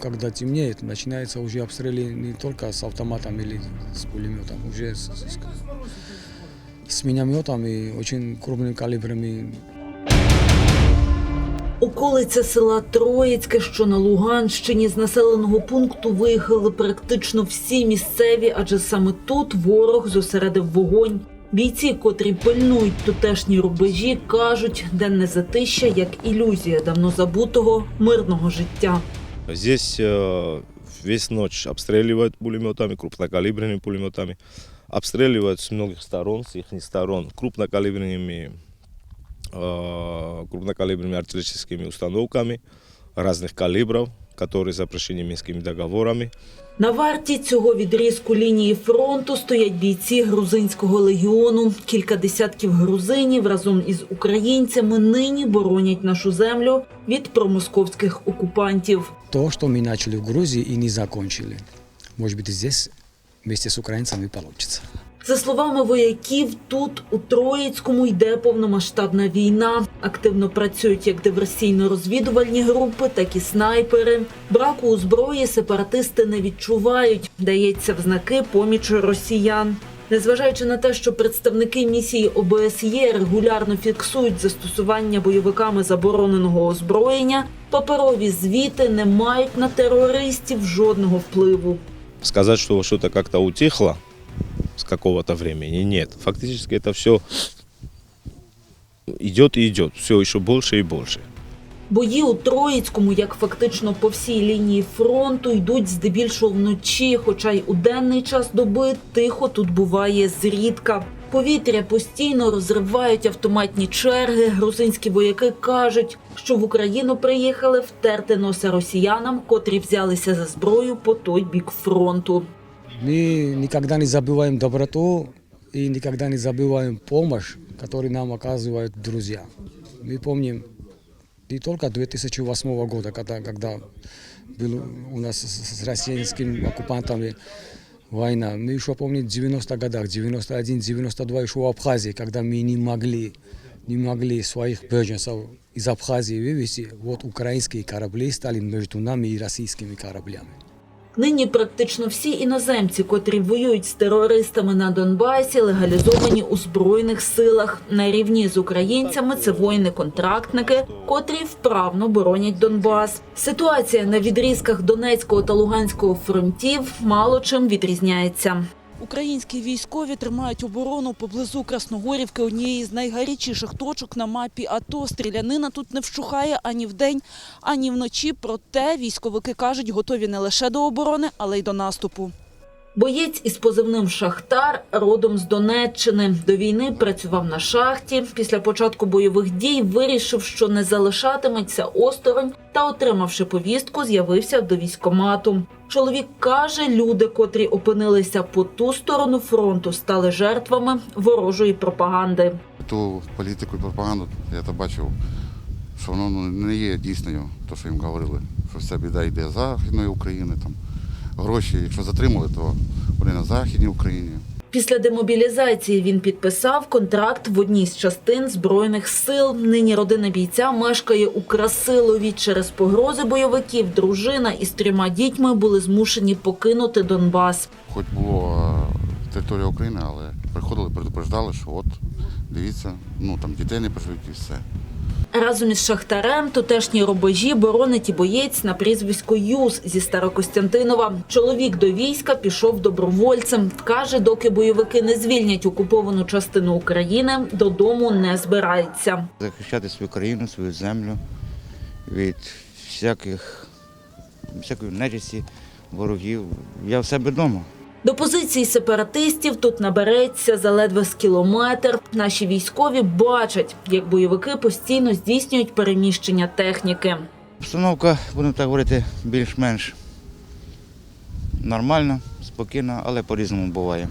Когда темнеет, начинается уже обстрелы не только с автоматом или с пулеметом, уже с, с, с минометом и очень крупными калибрами. Околиця села Троїцьке, що на Луганщині, з населеного пункту виїхали практично всі місцеві, адже саме тут ворог зосередив вогонь. Бійці, котрі пильнують тутешні рубежі, кажуть, денне затища як ілюзія давно забутого мирного життя. Здесь э, весь ночь обстреливают пулеметами, крупнокалиберными пулеметами. Обстреливают с многих сторон, с их сторон, крупнокалиберными, э, крупнокалиберными артиллерийскими установками разных калибров, которые запрещены Минскими договорами. На варті цього відрізку лінії фронту стоять бійці грузинського легіону. Кілька десятків грузинів разом із українцями нині боронять нашу землю від промосковських окупантів. то, что мы начали в Грузии и не закончили. Может быть, здесь вместе с украинцами получится. За словами вояків, тут у Троїцькому йде повномасштабна війна. Активно працюють як диверсійно-розвідувальні групи, так і снайпери. Браку у зброї сепаратисти не відчувають. Дається в знаки поміч росіян. Незважаючи на те, що представники місії ОБСЄ регулярно фіксують застосування бойовиками забороненого озброєння, паперові звіти не мають на терористів жодного впливу. Сказать, что что-то как-то утихло с какого-то времени, нет. Фактически это все идет и идет, все еще больше и больше. Бої у Троїцькому, як фактично по всій лінії фронту, йдуть здебільшого вночі, хоча й у денний час доби тихо тут буває зрідка. Повітря постійно розривають автоматні черги. Грузинські вояки кажуть, що в Україну приїхали втерти носа росіянам, котрі взялися за зброю по той бік фронту. Мы никогда не забываем доброту и никогда не забываем помощь, которую нам оказывают друзья. Мы помним не только 2008 года, когда, когда был у нас с, российскими оккупантами война. Мы еще помним в 90-х годах, 91, 92 еще в Абхазии, когда мы не могли, не могли своих беженцев из Абхазии вывести. Вот украинские корабли стали между нами и российскими кораблями. Нині практично всі іноземці, котрі воюють з терористами на Донбасі, легалізовані у збройних силах. На рівні з українцями це воїни-контрактники, котрі вправно боронять Донбас. Ситуація на відрізках Донецького та Луганського фронтів мало чим відрізняється. Українські військові тримають оборону поблизу Красногорівки, однієї з найгарячіших точок на мапі АТО. Стрілянина тут не вщухає ані вдень, ані вночі. Проте військовики кажуть, готові не лише до оборони, але й до наступу. Боєць із позивним Шахтар родом з Донеччини. До війни працював на шахті. Після початку бойових дій вирішив, що не залишатиметься осторонь, та, отримавши повістку, з'явився до військомату. Чоловік каже, люди, котрі опинилися по ту сторону фронту, стали жертвами ворожої пропаганди. Ту політику і пропаганду я то бачив, що воно ну, не є дійсною, то, що їм говорили, що вся біда йде Західної України, там гроші, якщо затримали, то вони на Західній Україні. Після демобілізації він підписав контракт в одній з частин збройних сил. Нині родина бійця мешкає у Красилові. Через погрози бойовиків дружина із трьома дітьми були змушені покинути Донбас. Хоч було е, територія України, але приходили, предупреждали, що от дивіться, ну там дітей не поживуть і все. Разом із Шахтарем тутешні рубежі боронить і боєць на прізвисько Юз зі Старокостянтинова. Чоловік до війська пішов добровольцем. Каже, доки бойовики не звільнять окуповану частину України, додому не збирається. захищати свою країну, свою землю від всяких, всякої нечисті, ворогів. Я в себе вдома. До позицій сепаратистів тут набереться за ледве з кілометр. Наші військові бачать, як бойовики постійно здійснюють переміщення техніки. Обстановка, будемо так говорити, більш-менш нормальна, спокійна, але по-різному буває.